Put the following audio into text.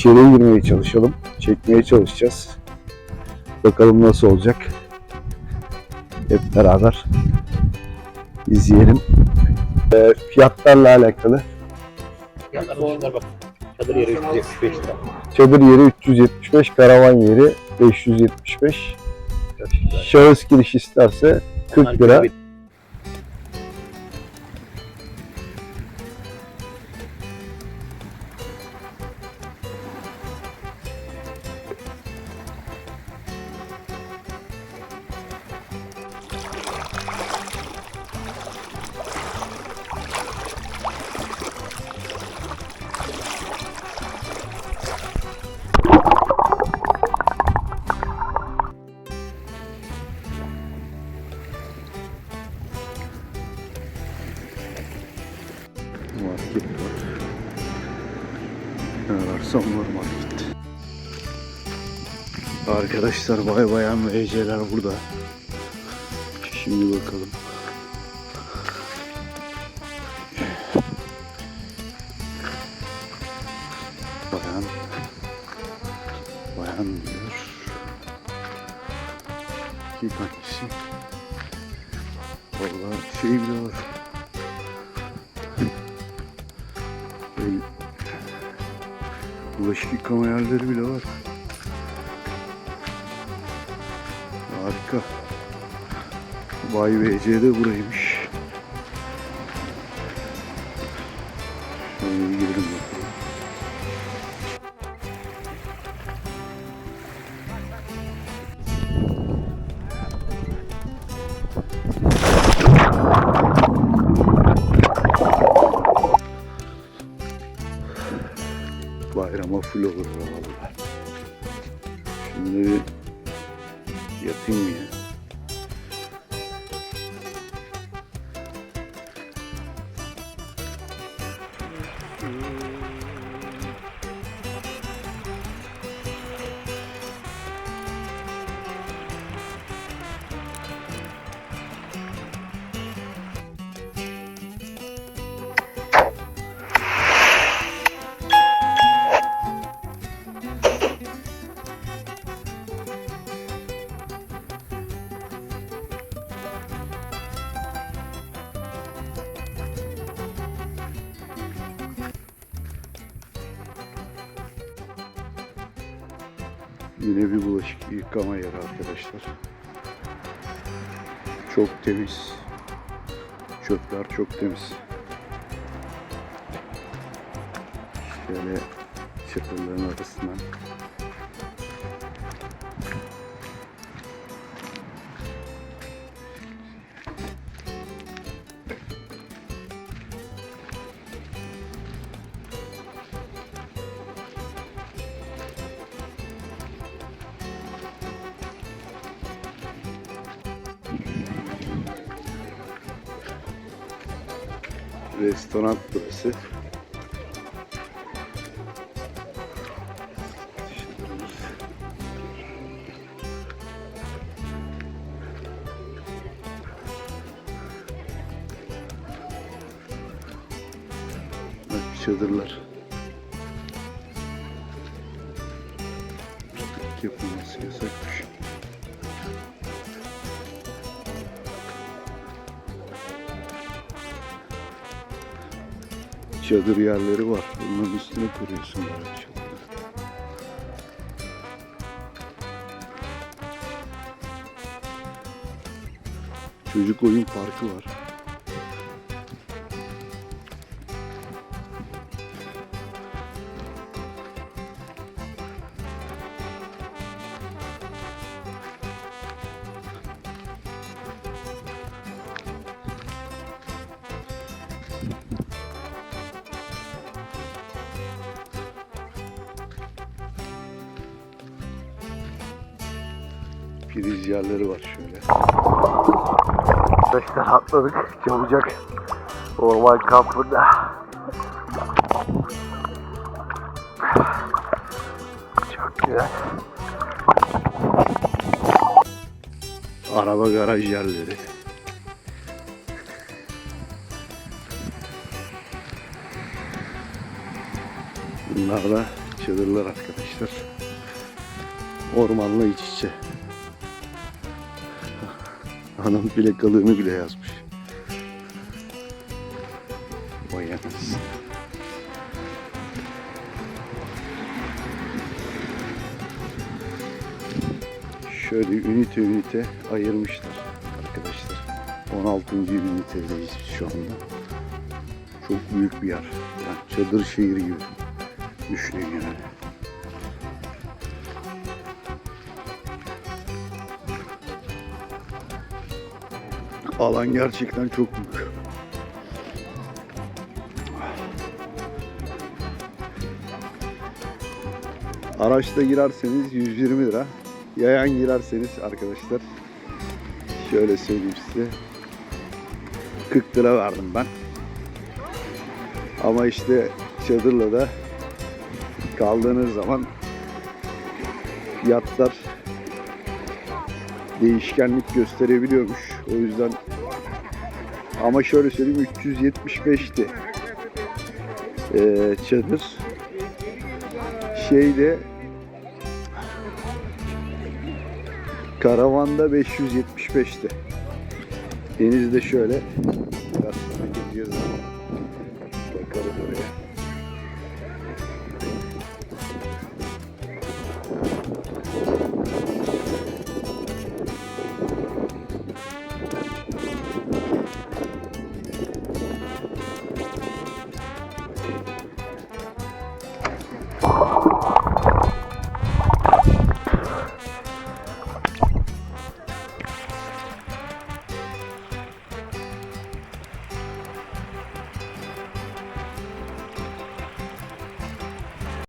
içeriye girmeye çalışalım. Çekmeye çalışacağız. Bakalım nasıl olacak. Hep beraber izleyelim. Ee, fiyatlarla alakalı. Fiyatlar bunlar bak. Çadır yeri 375 lira. Çadır yeri 375, karavan yeri 575. Şahıs giriş isterse 40 lira. Market var. Ne varsa onlar market. Arkadaşlar bay bayan ve eceler burada. Şimdi bakalım. Bayan. Bayan diyor. İlk hangisi? Vallahi şey bile var. El, bulaşık yıkama yerleri bile var. Harika. Vay be Ece de buraymış. Şöyle bir girelim bakalım. Bayrama full olur valla. Yatayım mı ya? Yine bir bulaşık yıkama yeri arkadaşlar. Çok temiz. Çöpler çok temiz. Şöyle çöplerin arasından restoran burası. Çadırlar. Yapılması yasakmış. Çadır yerleri var. Bunların üstüne kuruyorsun böyle. Çocuk oyun parkı var. Priz yerleri var şöyle. Arkadaşlar atladık. Çabucak orman kampında. Çok güzel. Araba garaj yerleri. Bunlar da çadırlar arkadaşlar. Ormanla iç içe. Hanım plakalığını bile yazmış. Vay anasını. Şöyle ünite ünite ayırmışlar arkadaşlar. 16. ünitedeyiz şu anda. Çok büyük bir yer. Yani çadır şehir gibi. Düşünün yani. Alan gerçekten çok büyük. Araçta girerseniz 120 lira. Yayan girerseniz arkadaşlar şöyle söyleyeyim size 40 lira verdim ben. Ama işte çadırla da kaldığınız zaman fiyatlar değişkenlik gösterebiliyormuş. O yüzden ama şöyle söyleyeyim 375'ti ee, çadır. Şeyde karavanda 575'ti. Denizde şöyle biraz sonra geziyoruz. Bakalım oraya.